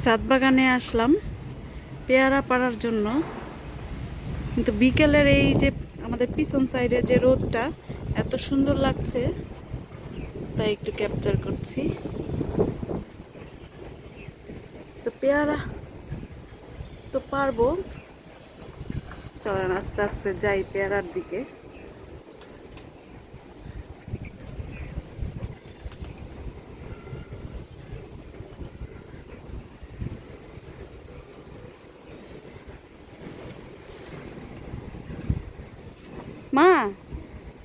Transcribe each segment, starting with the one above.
সাত বাগানে আসলাম, পেয়ারা পাড়ার জন্য। কিন্তু বিকেলের এই যে আমাদের পিছন সাইডে যে রোদটা এত সুন্দর লাগছে, তাই একটু ক্যাপচার করছি। তো পেয়ারা তো পারব। চলেন আস্তে আস্তে যাই পেয়ারার দিকে মা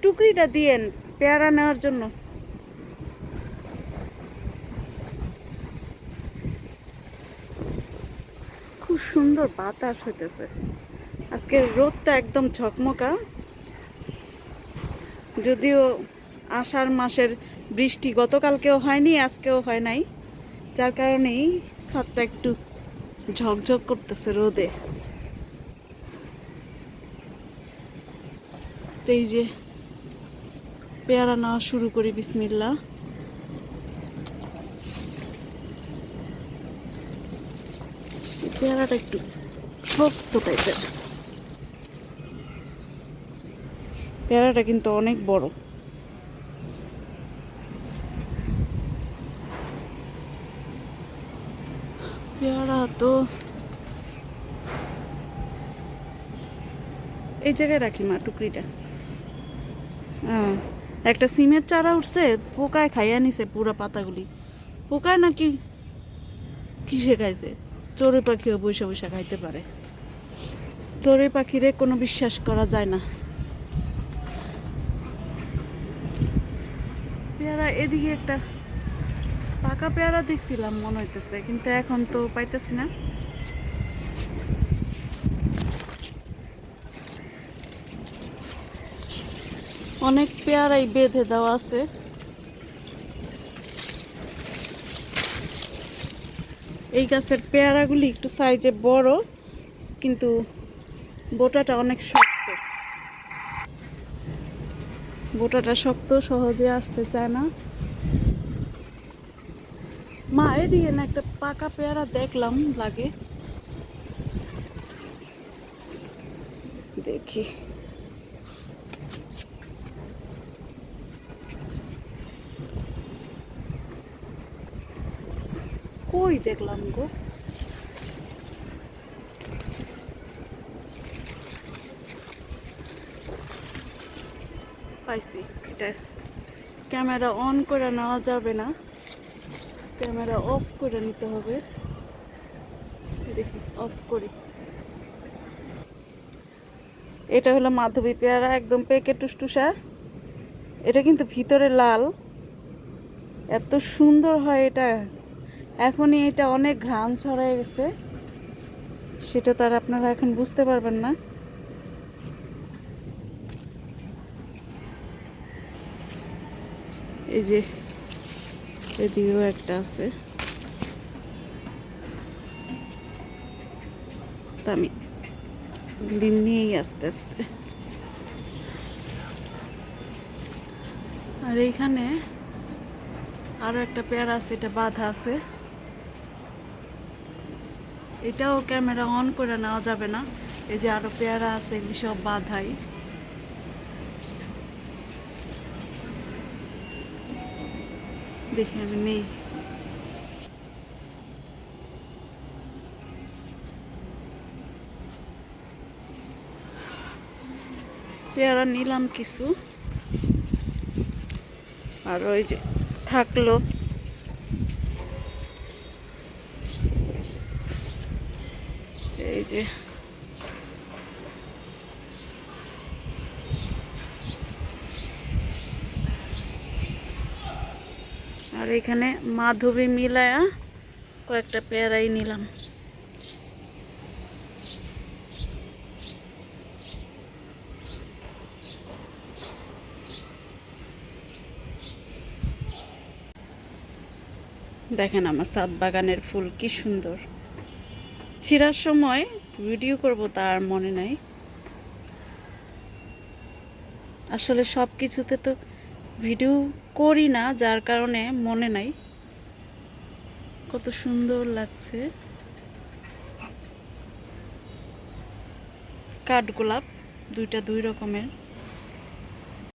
টুকরিটা দিয়েন পেয়ারা নেওয়ার জন্য। খুব সুন্দর বাতাস হইতেছে। আজকের রোদটা একদম ঝকমকা। যদিও আষাঢ় মাসের বৃষ্টি গতকালকেও হয়নি, আজকেও হয় নাই। যার কারণেই ছাদটা একটু ঝকঝক করতেছে রোদে। এই যে পেয়ারা নেওয়া শুরু করি বিসমিল্লা পেয়ারাটা একটু শক্ত টাইপের পেয়ারাটা কিন্তু অনেক বড়। পেয়ারা তো এই জায়গায় রাখি মা টুকরিটা। হ্যাঁ। একটা সিমের চারা উঠছে, পোকায় খাইয়া নিছে পুরো পাতাগুলি। পোকায় নাকি কিসে খাইছে? চড়ুই পাখিও বসে বসে খাইতে পারে। চড়ুই পাখিরে কোনো বিশ্বাস করা যায় না। পেয়ারা এদিকে একটা পাকা পেয়ারা দেখছিলাম, মনে হইতেছে, কিন্তু এখন তো পাইতেছি না। অনেক পেয়ারাই বেঁধে দেওয়া আছে। এই গাছের পেয়ারাগুলি একটু সাইজে বড়, কিন্তু বোটাটা অনেক শক্ত। বোটাটা শক্ত, সহজে আসতে চায় না। মা, এদিকে না একটা পাকা পেয়ারা দেখলাম, লাগে। দেখি। কই দেখলাম গো? পাইছি, এটা ক্যামেরা অন করে নেওয়া যাবে না। ক্যামেরা অফ করে নিতে হবে। দেখি, অফ করি। এটা হলো মাধবী পেয়ারা, একদম পেকে টুসটুসা। এটা কিন্তু ভিতরে লাল। এত সুন্দর হয় এটা। এখনই এটা অনেক ঘ্রাণ ছড়ায় গেছে। সেটা তার আপনারা এখন বুঝতে পারবেন না। এই যে, এদিকেও একটা আছে। আমি দিন নিয়েই আস্তে আস্তে। আর এইখানে আরও একটা পেয়ারা আছে, এটা বাঁধা আছে। এটাও ক্যামেরা অন করে নেওয়া যাবে না। এই যে আরও পেয়ারা আছে, এগুলি সব বাধাই। দেখি আমি নেই। পেয়ারা নিলাম কিছু। আর ওই যে থাকল এই যে আর এখানে মাধবী মিলায়া কয়েকটা পেয়ারাই নিলাম। দেখেন আমার সাত বাগানের ফুল কি সুন্দর। ছিঁড়ার সময় ভিডিও করব তার মনে নাই। আসলে সব কিছুতে তো ভিডিও করি না, যার কারণে মনে নাই। কত সুন্দর লাগছে। কাঠগোলাপ, দুইটা দুই রকমের।